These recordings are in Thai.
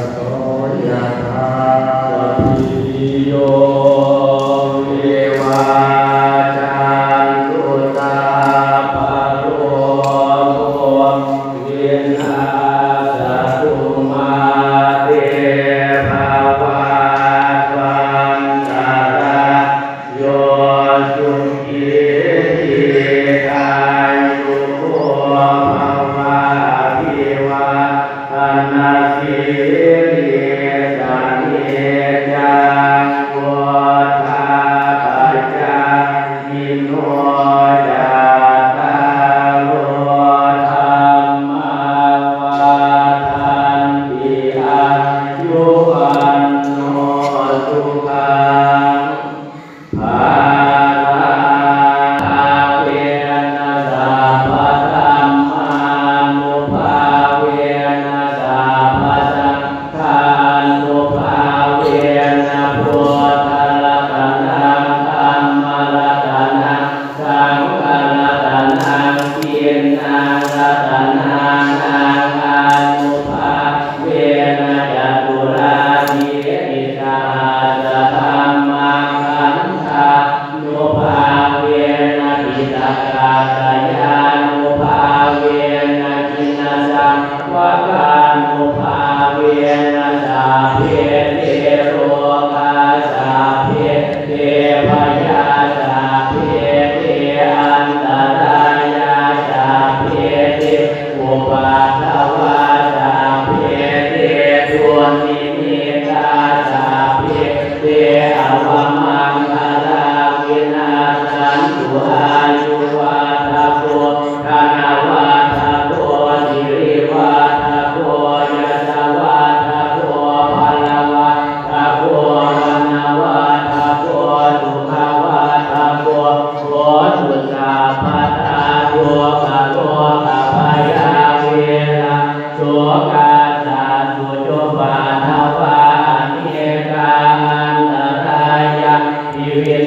ะโตยะธา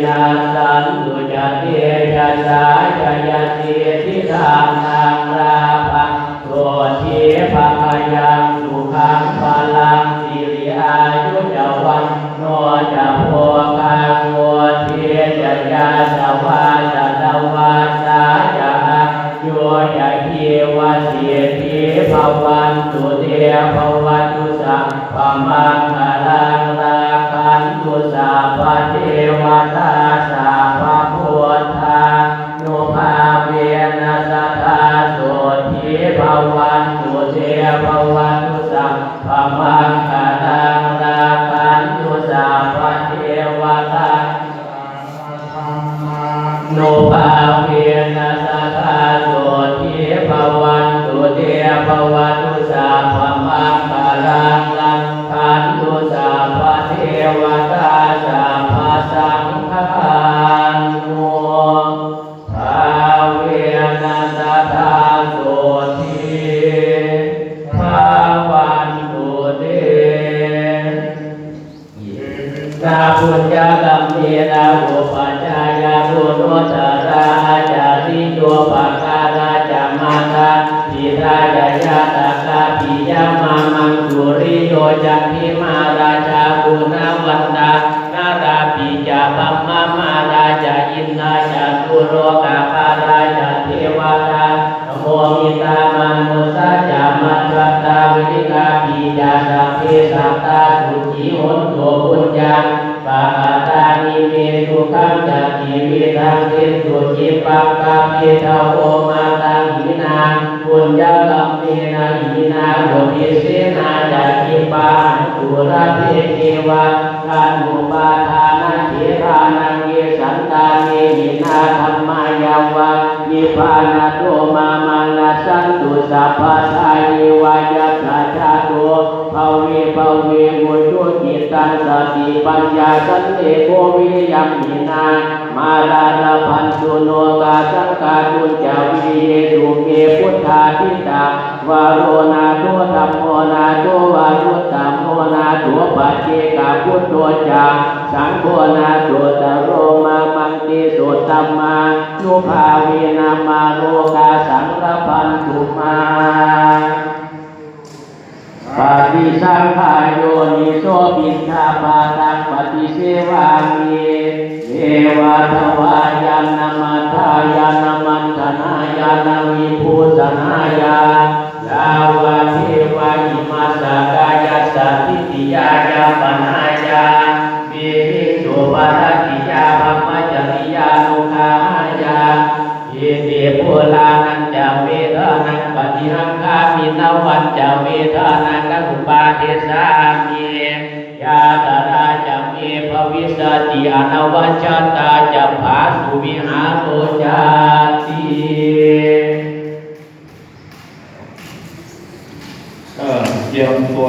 นาสันตุจเตจะสายยติทิทางนางราภะโสทีภะพยังสุขังพลังสิริอายุจวันโนจะโพกังโวเทจะยาสวาจะตวาสาจะโยจะเทวเสียทีภวันตุเตภวันตุสัพพมังคลังรา สัพพเทวตาสัพพ โยจันทิมาราชาปุณวันตานาราปิจาปัมมามาราจาอินนาจาตุโรกาปาราจาเทวตาโมมิตามนุสัจจามัตตตาวิริกาปิจาสัพเพสัตตาสุจิหนโตปุญญาปะปะตานิเมตุขังจักขีวิทังสิสุจิปังกามิทาโอมาตังหินา ปุญญากัมเมนะหินาโยติเสนาจักขิปาสุระเพเทวะทานุปาทานาเทรานังเยสันตาเนหินาธรรมายาวะนิพานาโตมามานาสันตุสัพพะทานิวายาตาชาโตภาเวภาเวมุจุจิตังสติปัญญาสันเตโกวิริยัมหินามาลาลาพันตุโนกาสังกาตุจาวิเยตุเก ธาทิตาวาโรนาโตธรรมโมนาโตวารุตตมโมนาโตปัจเจกาพุทโตจาสังโฆนาโตตโรมามังติโสตัมมานุภาเวนามาโลกาสังรพันตุมาปฏิสังขายโยนิโสปินทาปาตังปฏิเสวามิเอวะทวายานามัทายานามัน ธนายานาวิภูสนายายาวเทวะอิมาสกายาสัติติยายาปนายาเมหิสุปาติยาภัมมจริยานุขายาอิติปุลานันจะเวทานังปฏิหังคามินวันจะเวทานังกุปาเทสามิ ยาตราจะเมภวิสติอนวัชตาจะภาสุวิหารโลจาติเออเตรียมตัว